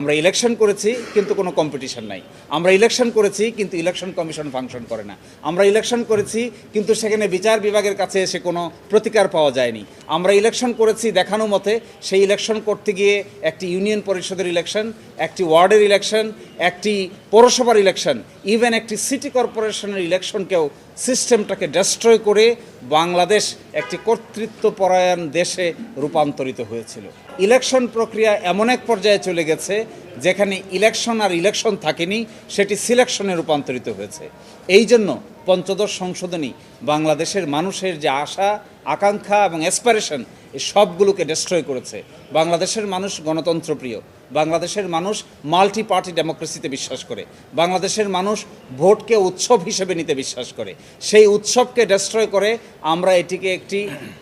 আমরা ইলেকশন করেছি, কিন্তু কোনো কম্পিটিশন নাই। আমরা ইলেকশন করেছি, কিন্তু ইলেকশন কমিশন ফাংশন করে না। আমরা ইলেকশন করেছি, কিন্তু সেখানে বিচার বিভাগের কাছে এসে কোনো প্রতিকার পাওয়া যায়নি। আমরা ইলেকশন করেছি দেখানো মতে, সেই ইলেকশন করতে গিয়ে একটি ইউনিয়ন পরিষদের ইলেকশন একটি ওয়ার্ডের ইলেকশন একটি পৌরসভার ইলেকশন ইভেন একটি সিটি কর্পোরেশনের ইলেকশনকেও সিস্টেমটাকে ডেস্ট্রয় করে বাংলাদেশ একটি কর্তৃত্বপরায়ণ দেশে রূপান্তরিত হয়েছিল। ইলেকশন প্রক্রিয়া এমন এক পর্যায়ে চলে গেছে, যেখানে ইলেকশন আর ইলেকশন থাকেনি, সেটি সিলেকশনে রূপান্তরিত হয়েছে। এই জন্য পঞ্চদশ সংশোধনী বাংলাদেশের মানুষের যে আশা আকাঙ্ক্ষা এবং অ্যাসপারেশন এই সবগুলোকে ডেস্ট্রয় করেছে। বাংলাদেশের মানুষ গণতন্ত্রপ্রিয় বাংলাদেশের মানুষ মাল্টি পার্টি ডেমোক্রেসিতে বিশ্বাস করে। বাংলাদেশের মানুষ ভোটকে উৎসব হিসেবে নিতে বিশ্বাস করে। সেই উৎসবকে ডেস্ট্রয় করে আমরা এটিকে একটি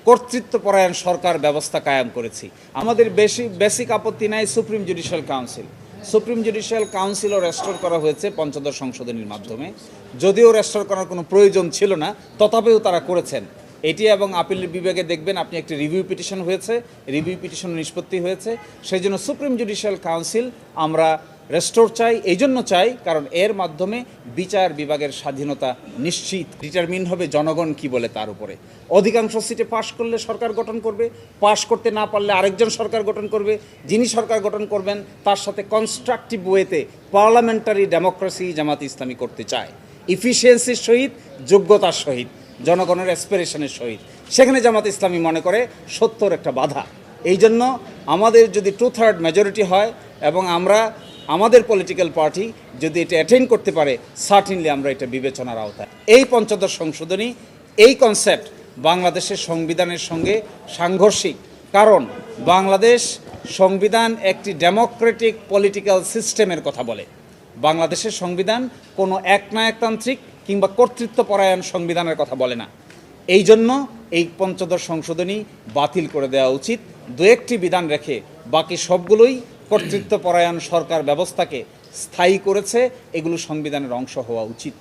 কর্তৃত্বপরায়ণ সরকার ব্যবস্থা কায়েম করেছি। আমাদের বেশি বেসিক আপত্তি নাই Supreme Judicial Council Supreme Judicial কাউন্সিলও restore করা হয়েছে পঞ্চদশ সংশোধনীর মাধ্যমে। যদিও রেস্টোর করার কোনো প্রয়োজন ছিল না, তথাপিও তারা করেছেন। এটি এবং আপিল বিভাগে দেখবেন আপনি একটি রিভিউ পিটিশন হয়েছে রিভিউ পিটিশন নিষ্পত্তি হয়েছে। সেই জন্য সুপ্রিম জুডিশিয়াল কাউন্সিল আমরা রেস্টোর চাই এই জন্য চাই, কারণ এর মাধ্যমে বিচার বিভাগের স্বাধীনতা নিশ্চিত। ডিটারমিন হবে জনগণ কি বলে তার উপরে। অধিকাংশ সিটে পাশ করলে সরকার গঠন করবে পাশ করতে না পারলে আরেকজন সরকার গঠন করবে। যিনি সরকার গঠন করবেন, তার সাথে কনস্ট্রাকটিভ ওয়েতে পার্লামেন্টারি ডেমোক্রেসি জামাত ইসলামী করতে চায়। ইফিসিয়েন্সির সহিত, যোগ্যতার সহিত। জনগণের অ্যাসপিরেশনের সহিত। সেখানে জামাত ইসলামী মনে করে সত্যর একটা বাধা। এই জন্য আমাদের যদি টু থার্ড মেজরিটি হয় এবং আমরা, আমাদের পলিটিক্যাল পার্টি যদি এটা অ্যাটেন্ড করতে পারে সার্টিনলি আমরা এটা বিবেচনার আওতায়। এই পঞ্চদশ সংশোধনী, এই কনসেপ্ট বাংলাদেশের সংবিধানের সঙ্গে সাংঘর্ষিক। কারণ বাংলাদেশ সংবিধান একটি ডেমোক্রেটিক পলিটিক্যাল সিস্টেমের কথা বলে। বাংলাদেশের সংবিধান কোনো একনায়কতান্ত্রিক কিংবা কর্তৃত্বপরায়ণ সংবিধানের কথা বলে না। এই জন্য এই পঞ্চদশ সংশোধনী বাতিল করে দেওয়া উচিত। দু একটি বিধান রেখে বাকি সবগুলোই কর্তৃত্বপরায়ণ সরকার ব্যবস্থাকে স্থায়ী করেছে। এগুলো সংবিধানের অংশ হওয়া উচিত।